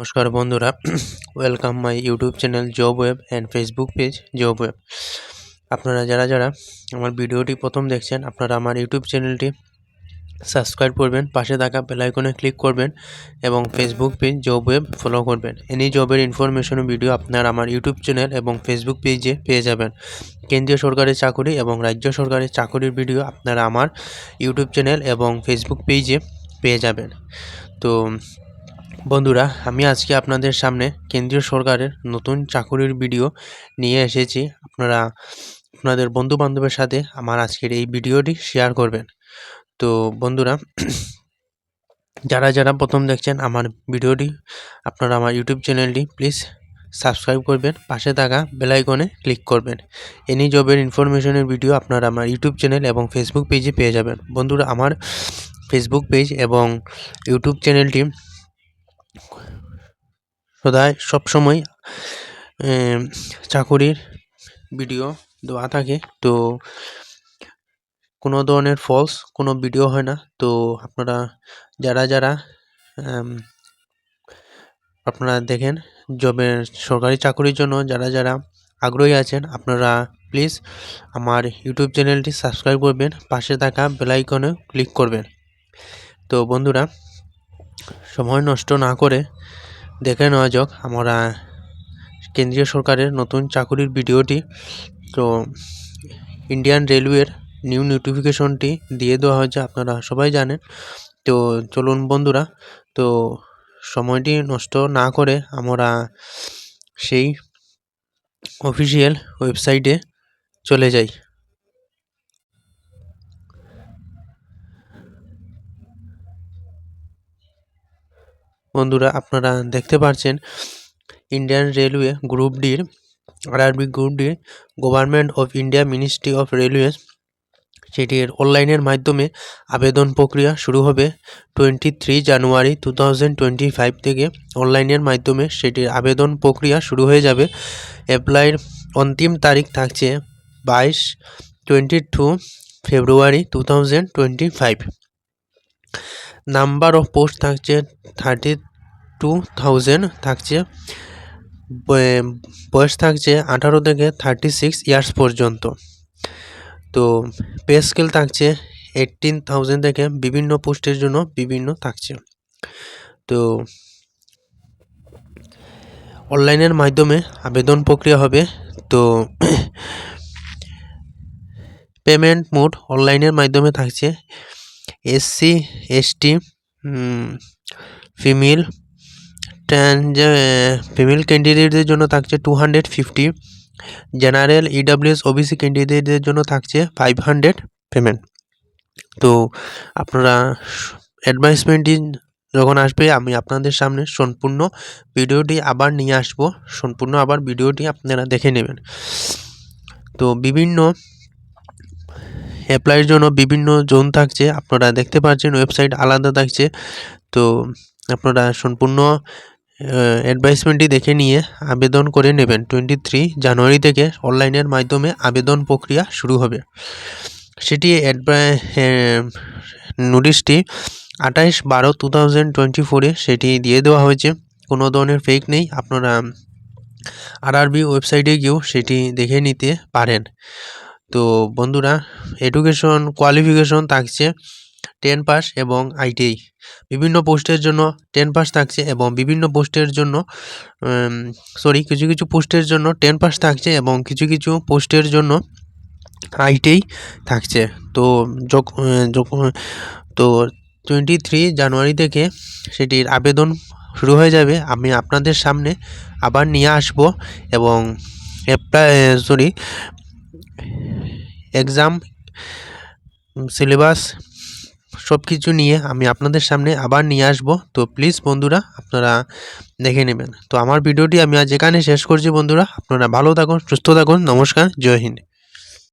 নমস্কার বন্ধুরা welcome my YouTube channel job web and Facebook page job web আপনারা যারা যারা আমার ভিডিওটি প্রথম দেখছেন, আপনারা আমার ইউটিউব চ্যানেলটি সাবস্ক্রাইব করবেন, পাশে থাকা বেলাইকনে ক্লিক করবেন এবং Facebook page job web follow করবেন। এনি জবের ইনফরমেশন ভিডিও আপনার আমার ইউটিউব চ্যানেল এবং ফেসবুক পেজে পেয়ে যাবেন। কেন্দ্রীয় সরকারের চাকরি এবং রাজ্য সরকারের চাকরির ভিডিও আপনারা আমার ইউটিউব চ্যানেল এবং ফেসবুক পেজে পেয়ে যাবেন। তো বন্ধুরা, আমি আজকে আপনাদের সামনে কেন্দ্রীয় সরকারের নতুন চাকুরির ভিডিও নিয়ে এসেছি। আপনারা, আপনাদের বন্ধু বান্ধবের সাথে আমার আজকের এই ভিডিওটি শেয়ার করবেন। তো বন্ধুরা, যারা যারা প্রথম দেখছেন আমার ভিডিওটি, আপনারা আমার ইউটিউব চ্যানেলটি প্লিজ সাবস্ক্রাইব করবেন। পাশে থাকা বেলাইকনে ক্লিক করবেন। এনি জবের ইনফরমেশনের ভিডিও আপনারা আমার ইউটিউব চ্যানেল এবং ফেসবুক পেজে পেয়ে যাবেন। বন্ধুরা, আমার ফেসবুক পেজ এবং ইউটিউব চ্যানেলটি সদায় সবসময় চাকুরির ভিডিও দেওয়া থাকে। তো কোনো ধরনের ফলস কোনো ভিডিও হয় না। তো আপনারা যারা যারা আপনারা দেখেন জবের সরকারি চাকুরির জন্য যারা যারা আগ্রহী আছেন, আপনারা প্লিজ আমার ইউটিউব চ্যানেলটি সাবস্ক্রাইব করবেন। পাশে থাকা বেলাইকনে ক্লিক করবেন। তো বন্ধুরা সময় নষ্ট না করে দেখে নেওয়া যাক। আমরা কেন্দ্রীয় সরকারের নতুন চাকুরির ভিডিওটি, তো ইন্ডিয়ান রেলওয়ের নিউ নোটিফিকেশনটি দিয়ে দেওয়া হয়েছে, আপনারা সবাই জানেন। তো চলুন বন্ধুরা, তো সময়টি নষ্ট না করে আমরা সেই অফিসিয়াল ওয়েবসাইটে চলে যাই। বন্ধুরা, আপনারা দেখতে পাচ্ছেন ইন্ডিয়ান রেলওয়ে গ্রুপ ডির আরআরবি গ্রুপ ডির government of India ministry of railway সেটির অনলাইনের মাধ্যমে আবেদন প্রক্রিয়া শুরু হবে twenty three January two thousand twenty five থেকে। অনলাইনের মাধ্যমে সেটির আবেদন প্রক্রিয়া শুরু হয়ে যাবে। অ্যাপ্লাইয়ের অন্তিম তারিখ থাকছে বাইশ twenty two February two thousand twenty five number of post থাকছে থার্টি টু থাউজেন্ড থাকছে বয়স থাকছে আঠারো থেকে থার্টি সিক্স ইয়ার্স পর্যন্ত। তো পে স্কেল থাকছে এইটিন থাউজেন্ড থেকে বিভিন্ন পোস্টের জন্য বিভিন্ন থাকছে। তো অনলাইনের মাধ্যমে আবেদন প্রক্রিয়া হবে। তো পেমেন্ট মোড অনলাইনের মাধ্যমে থাকছে। এসসি, এসটি ফিমেল ফিমেল ক্যান্ডিডেটদের জন্য থাকছে two hundred fifty general EWS OBC ক্যান্ডিডেটদের জন্য থাকছে ফাইভ হান্ড্রেড পেমেন্ট তো আপনারা অ্যাডভাইসমেন্টটি যখন আসবে, আমি আপনাদের সামনে সম্পূর্ণ ভিডিওটি আবার নিয়ে আসব। সম্পূর্ণ আবার ভিডিওটি আপনারা দেখে নেবেন। তো বিভিন্ন অ্যাপ্লাইয়ের জন্য বিভিন্ন জোন থাকছে। আপনারা দেখতে পাচ্ছেন ওয়েবসাইট আলাদা থাকছে। তো আপনারা সম্পূর্ণ অ্যাডভাইসমেন্টটি দেখে নিয়ে আবেদন করে নেবেন। টোয়েন্টি থ্রি জানুয়ারি থেকে অনলাইনের মাধ্যমে আবেদন প্রক্রিয়া শুরু হবে। সেটি নোটিশটি আঠাইশ বারো টু থাউজেন্ড টোয়েন্টি ফোরে সেটি দিয়ে দেওয়া হয়েছে। কোনো ধরনের ফেক নেই। আপনারা আরআরবি ওয়েবসাইটে গিয়েও সেটি দেখে নিতে পারেন। তো বন্ধুরা এডুকেশন কোয়ালিফিকেশন থাকছে টেন পাস এবং আইটিআই বিভিন্ন পোস্টের জন্য টেন পাস থাকছে এবং বিভিন্ন পোস্টের জন্য সরি কিছু কিছু পোস্টের জন্য টেন পাস থাকছে এবং কিছু কিছু পোস্টের জন্য আইটিআই থাকছে। তো যখন তো টোয়েন্টি থ্রি জানুয়ারি থেকে সেটির আবেদন শুরু হয়ে যাবে। আমি আপনাদের সামনে আবার নিয়ে আসব এবং অ্যাপ্লাই সরি এক্সাম সিলেবাস সব কিছু নিয়ে আমি আপনাদের সামনে আবার নিয়ে আসব। তো প্লিজ বন্ধুরা, আপনারা দেখে নেবেন। তো আমার ভিডিওটি আমি আজ এখানে শেষ করছি বন্ধুরা। আপনারা ভালো থাকুন, সুস্থ থাকুন। নমস্কার, জয় হিন্দ।